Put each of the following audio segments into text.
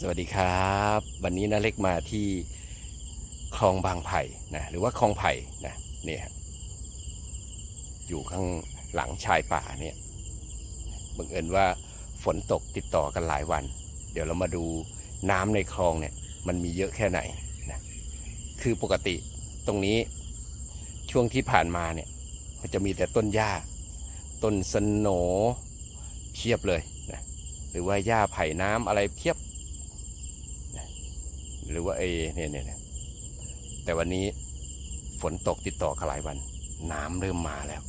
สวัสดีครับ วันนี้นาเล็กมาที่คลองบางไผ่นะหรือว่าคลองไผ่นะเนี่ยอยู่ข้างหลังชายป่าเนี่ยบังเอิญว่าฝนตกติดต่อกันหลายวัน เดี๋ยวเรามาดูน้ำในคลองเนี่ยมันมีเยอะแค่ไหนนะคือปกติตรงนี้ช่วงที่ผ่านมาเนี่ยมันจะมีแต่ต้นหญ้า ต้นสนโหนเพียบเลยนะหรือว่าหญ้าไผ่น้ำอะไรเพียบ หรือว่าเอเนี่ยเนี่ยแต่วันนี้ฝนตกติดต่อกันหลายวัน น้ำเริ่มมาแล้ว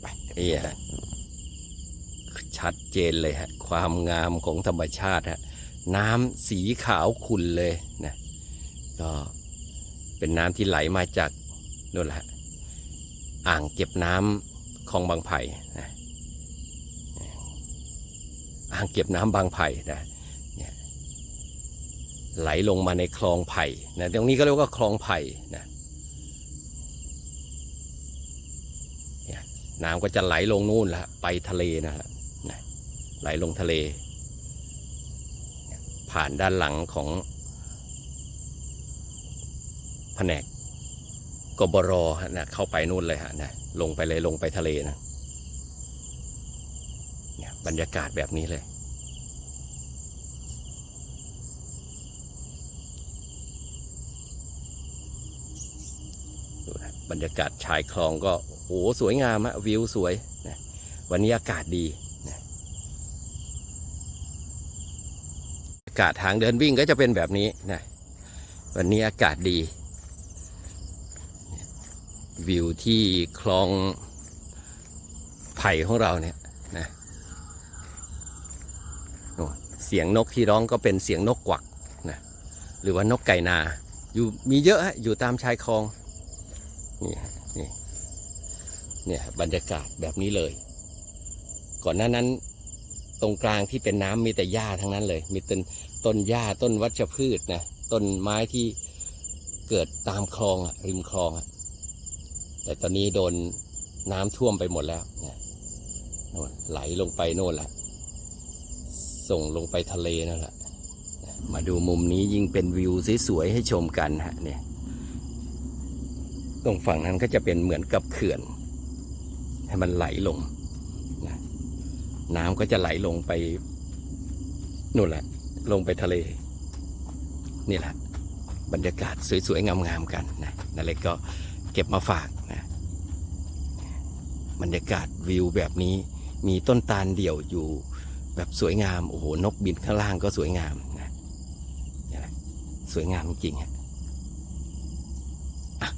ไปนี่ฮะชัดเจนเลยฮะ ความงามของธรรมชาติฮะ น้ำสีขาวขุ่นเลยนะก็เป็นน้ำที่ไหลมาจากนู่นแหละฮะอ่างเก็บน้ำคลองบางไผ่นะอ่างเก็บน้ำบางไผ่นะ ไหลลงมาในคลองไผ่นะตรงนี้ก็เรียกว่าคลองไผ่นะน้ำก็จะไหลลงนู่นละไปทะเลนะฮะไหลลงทะเล ผ่านด้านหลังของแผนกกบรฮะนะเข้าไปนู่นเลยฮะนะลงไปเลยลงไปทะเลนะเนี่ยบรรยากาศแบบนี้เลย ดูนะ บรรยากาศชายคลองก็โอ้โหสวยงามอะวิวสวยนะวันนี้อากาศดีนะอากาศทางเดินวิ่งก็จะเป็นแบบนี้นะวันนี้อากาศดี วิวที่คลองไผ่ของเราเนี่ยนะเสียงนกที่ร้องก็เป็นเสียงนกกวักนะหรือว่านกไก่นาอยู่มีเยอะฮะอยู่ตามชายคลอง นี่ฮะนี่เนี่ยบรรยากาศแบบนี้เลย ก่อนหน้านั้น ตรงกลางที่เป็นน้ำมีแต่หญ้าทั้งนั้นเลย มีต้นต้นหญ้าต้นวัชพืชนะต้นไม้ที่เกิดตามคลองอะริมคลองอะแต่ตอนนี้โดนน้ำท่วมไปหมดแล้วนะนนไหลลงไปโน่นละส่งลงไปทะเลนั่นแหละมาดูมุมนี้ยิ่งเป็นวิวสวยๆให้ชมกันฮะเนี่ย ตรงฝั่งนั้นก็จะเป็นเหมือนกับเขื่อน ให้มันไหลลงนะน้ำก็จะไหลลงไปนู่นแหละ ลงไปทะเล นี่แหละ บรรยากาศสวยๆ งามๆกันนะนั่นเลยก็เก็บมาฝากนะบรรยากาศวิวแบบนี้มีต้นตาลเดี่ยวอยู่แบบสวยงาม โอ้โห นกบินข้างล่างก็สวยงามนะนี่แหละสวยงามจริงๆฮะ